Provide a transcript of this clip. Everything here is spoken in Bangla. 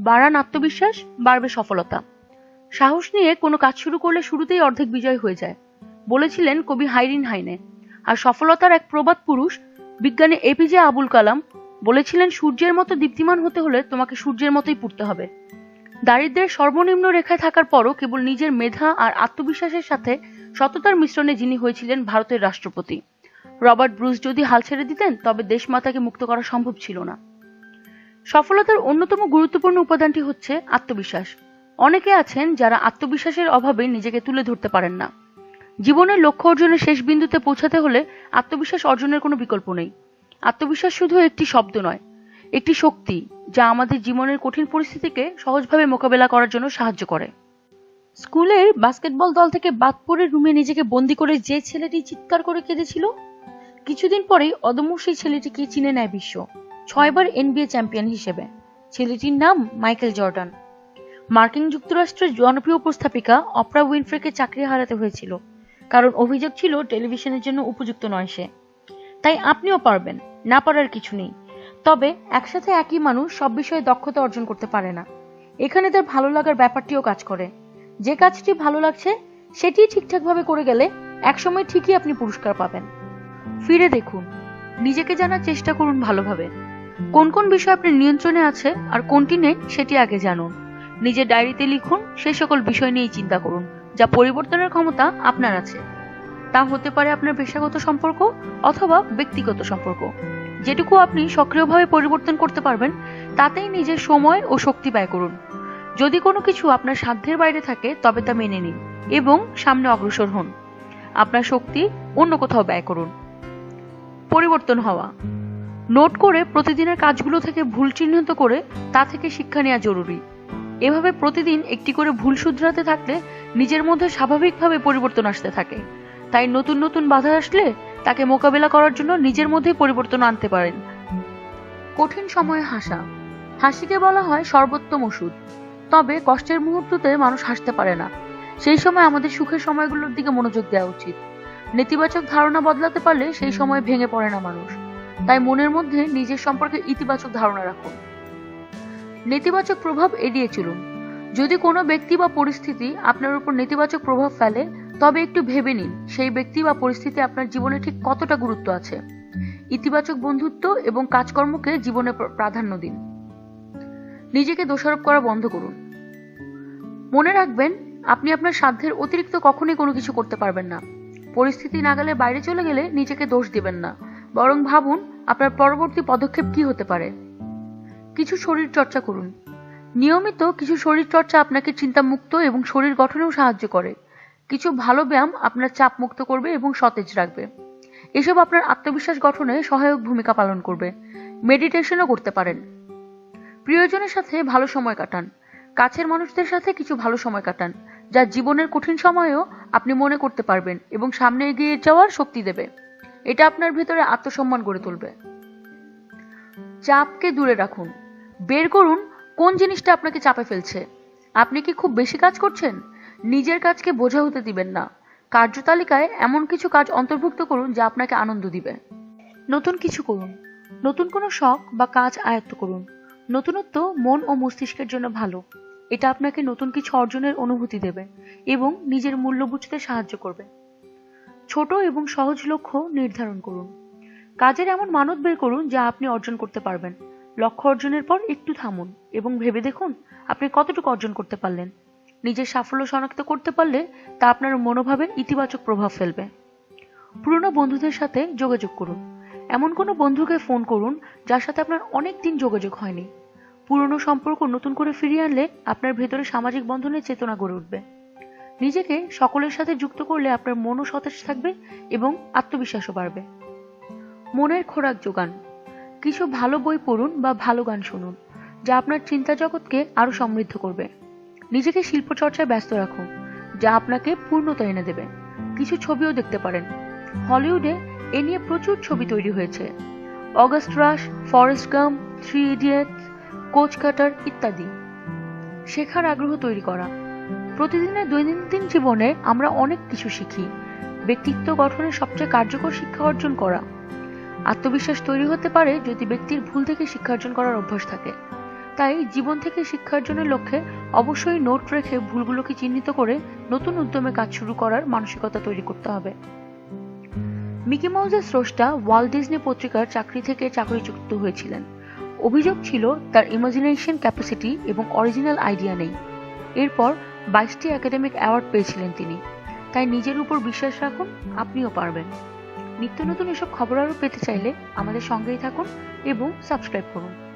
বাড়ান আত্মবিশ্বাস, বাড়বে সফলতা। সাহস নিয়ে কোনো কাজ শুরু করলে শুরুতেই অর্ধেক বিজয় হয়ে যায়। বলেছিলেন কবি হাইরিন হাইনে। আর সফলতার এক প্রবাদ পুরুষ, বিজ্ঞানী এপিজে আবুল কালাম, বলেছিলেন, সূর্যের মতো দীপ্তিমান হতে হলে তোমাকে সূর্যের মতোই পড়তে হবে। দারিদ্র্যের সর্বনিম্ন রেখায় থাকার পরও কেবল নিজের মেধা আর আত্মবিশ্বাসের সাথে সততার মিশ্রণে যিনি হয়েছিলেন ভারতের রাষ্ট্রপতি। রবার্ট ব্রুস যদি হাল ছেড়ে দিতেন, তবে দেশমাতাকে মুক্ত করা সম্ভব ছিল না। সফলতার অন্যতম গুরুত্বপূর্ণ উপাদানটি হচ্ছে আত্মবিশ্বাস। অনেকে আছেন যারা আত্মবিশ্বাসের অভাবে নিজেকে তুলে ধরতে পারেন না। জীবনের লক্ষ্য অর্জনের শেষ বিন্দুতে পৌঁছাতে হলে আত্মবিশ্বাস অর্জনের কোনো বিকল্প নেই। আত্মবিশ্বাস শুধু একটি শব্দ নয়, একটি শক্তি যা আমাদের জীবনের কঠিন পরিস্থিতিকে সহজভাবে মোকাবেলা করার জন্য সাহায্য করে। স্কুলের বাস্কেটবল দল থেকে বাদ পড়ে রুমে নিজেকে বন্দি করে যে ছেলেটি চিৎকার করে কেঁদেছিল, কিছুদিন পরেই অদম্য সেই ছেলেটিকে চিনে নেয় বিশ্ব। ছয়বার এনবিএ চ্যাম্পিয়ন হিসেবে। ছেলেটির নাম মাইকেল জর্ডান। মার্কিন যুক্তরাষ্ট্রের জনপ্রিয় উপস্থাপিকা অপরা উইনফ্রেকে চাকরি হারাতে হয়েছিল। কারণ অভিযোগ ছিল টেলিভিশনের জন্য উপযুক্ত নয় সে। তাই আপনিও পারবেন, না পারার কিছু নেই। তবে একসাথে একই মানুষ সব বিষয়ে দক্ষতা অর্জন করতে পারে না। এখানে তার ভালো লাগার ব্যাপারটিও কাজ করে। যে কাজটি ভালো লাগছে, সেটি ঠিকঠাকভাবে করে গেলে একসময় ঠিকই আপনি পুরস্কার পাবেন। ফিরে দেখুন। নিজেকে জানার চেষ্টা করুন ভালোভাবে। কোন কোন বিষয় আপনার নিয়ন্ত্রণে আছে আর কোনটি নেই সেটি আগে জানুন। নিজের ডায়েরিতে লিখুন সেই সকল বিষয় নিয়েই চিন্তা করুন, যা পরিবর্তনের ক্ষমতা আপনার আছে। তা হতে পারে আপনার পেশাগত সম্পর্ক অথবা ব্যক্তিগত সম্পর্ক। যেটুকু আপনি সক্রিয়ভাবে পরিবর্তন করতে পারবেন, তাতেই নিজের সময় ও শক্তি ব্যয় করুন। যদি কোনো কিছু আপনার সাধ্যের বাইরে থাকে, তবে তা মেনে নিন এবং সামনে অগ্রসর হন। আপনার শক্তি অন্য কোথাও ব্যয় করুন। পরিবর্তন হওয়া। নোট করে প্রতিদিনের কাজগুলো থেকে ভুল চিহ্নিত করে তা থেকে শিক্ষা নেওয়া জরুরি। এভাবে প্রতিদিন একটি করে ভুল শুধরাতে থাকলে নিজের মধ্যে স্বাভাবিকভাবে পরিবর্তন আসতে থাকে। তাই নতুন নতুন বাধা আসলে তাকে মোকাবেলা করার জন্য নিজের মধ্যেই পরিবর্তন আনতে পারেন। কঠিন সময়ে হাসা। হাসিকে বলা হয় সর্বোত্তম ওষুধ। তবে কষ্টের মুহূর্ততে মানুষ হাসতে পারে না। সেই সময় আমাদের সুখের সময়গুলোর দিকে মনোযোগ দেওয়া উচিত। নেতিবাচক ধারণা বদলাতে পারলে সেই সময় ভেঙে পড়ে না মানুষ। তাই মনের মধ্যে নিজের সম্পর্কে ইতিবাচক ধারণা রাখুন। নেতিবাচক প্রভাব এড়িয়ে চলুন। যদি কোনো ব্যক্তি বা পরিস্থিতি আপনার উপর নেতিবাচক প্রভাব ফেলে, তবে একটু ভেবে নিন সেই ব্যক্তি বা পরিস্থিতি আপনার জীবনে ঠিক কতটা গুরুত্ব আছে। ইতিবাচক বন্ধুত্ব এবং কাজকর্মকে জীবনে প্রাধান্য দিন। নিজেকে দোষারোপ করা বন্ধ করুন। মনে রাখবেন, আপনি আপনার সাধ্যের অতিরিক্ত কখনোই কোনো কিছু করতে পারবেন না। পরিস্থিতি নাগালে বাইরে চলে গেলে নিজেকে দোষ দিবেন না। বরং ভাবুন আপনার পরবর্তী পদক্ষেপ কি হতে পারে। কিছু শরীর চর্চা করুন। নিয়মিত কিছু শরীর চর্চা আপনাকে চিন্তামুক্ত এবং শরীর গঠনেও সাহায্য করে। কিছু ভালো ব্যায়াম আপনার চাপ মুক্ত করবে এবং সতেজ রাখবে। এসব আপনার আত্মবিশ্বাস গঠনে সহায়ক ভূমিকা পালন করবে। মেডিটেশনও করতে পারেন। প্রিয়জনের সাথে ভালো সময় কাটান। কাছের মানুষদের সাথে কিছু ভালো সময় কাটান, যা জীবনের কঠিন সময়েও আপনি মনে করতে পারবেন এবং সামনে এগিয়ে যাওয়ার শক্তি দেবে। এটা আপনার ভেতরে আত্মসম্মান গড়ে তুলবে। চাপকে দূরে রাখুন। বের করুন কোন জিনিসটা আপনাকে চাপে ফেলছে। আপনি কি খুব বেশি কাজ করছেন? নিজের কাজকে বোঝা হতে দিবেন না। কার্যতালিকায় এমন কিছু কাজ অন্তর্ভুক্ত করুন যা আপনাকে আনন্দ দিবে। নতুন কিছু করুন। নতুন কোনো শখ বা কাজ আয়ত্ত করুন। নতুনত্ব মন ও মস্তিষ্কের জন্য ভালো। এটা আপনাকে নতুন কিছু অর্জনের অনুভূতি দেবে এবং নিজের মূল্য বুঝতে সাহায্য করবে। ছোট এবং সহজ লক্ষ্য নির্ধারণ করুন। কাজের এমন মানত বের করুন যা আপনি অর্জন করতে পারবেন। লক্ষ্য অর্জনের পর একটু থামুন এবং ভেবে দেখুন আপনি কতটুকু অর্জন করতে পারলেন। নিজের সাফল্য শনাক্ত করতে পারলে তা আপনার মনোভাবে ইতিবাচক প্রভাব ফেলবে। পুরনো বন্ধুদের সাথে যোগাযোগ করুন। এমন কোনো বন্ধুকে ফোন করুন যার সাথে আপনার অনেক দিন যোগাযোগ হয়নি। পুরনো সম্পর্ক নতুন করে ফিরিয়ে আনলে আপনার ভেতরে সামাজিক বন্ধনের চেতনা গড়ে উঠবে। নিজেকে সকলের সাথে যুক্ত করলে আপনার মনও সতেজ থাকবে এবং আত্মবিশ্বাসও বাড়বে। মনের খোরাক যোগান। কিছু ভালো বই পড়ুন বা ভালো গান শুনুন, যা আপনার চিন্তা জগৎকে আরও সমৃদ্ধ করবে। নিজেকে শিল্পচর্চায় ব্যস্ত রাখুন, যা আপনাকে পূর্ণতা এনে দেবে। কিছু ছবিও দেখতে পারেন। হলিউডে এ নিয়ে প্রচুর ছবি তৈরি হয়েছে। August Rush, Forrest Gump Three Idiots, Coach Carter ইত্যাদি। শেখার আগ্রহ তৈরি করা। প্রতিদিনের দৈনন্দিন জীবনে আমরা অনেক কিছু শিখি। ব্যক্তিত্ব গঠনের সবচেয়ে কার্যকর শিক্ষা অর্জন করা। আত্মবিশ্বাস তৈরি হতে পারে যদি ব্যক্তির ভুল থেকে শিক্ষা অর্জন করার অভ্যাস থাকে। তাই জীবন থেকে শিক্ষা অর্জনের লক্ষ্যে অবশ্যই নোট রেখে ভুলগুলোকে চিহ্নিত করে নতুন উদ্যমে কাজ শুরু করার মানসিকতা তৈরি করতে হবে। মিকি মাউসের স্রষ্টা ওয়াল ডিজনি পত্রিকার চাকরি থেকে চাকরিচ্যুত হয়েছিলেন। অভিযোগ ছিল তার ইমাজিনেশন ক্যাপাসিটি এবং অরিজিনাল আইডিয়া নেই। এরপর বাইশটি একাডেমিক অ্যাওয়ার্ড পেয়েছিলেন তিনি। তাই নিজের উপর বিশ্বাস রাখুন, আপনিও পারবেন। নিত্য নতুন এসব খবর আরও পেতে চাইলে আমাদের সঙ্গেই থাকুন এবং সাবস্ক্রাইব করুন।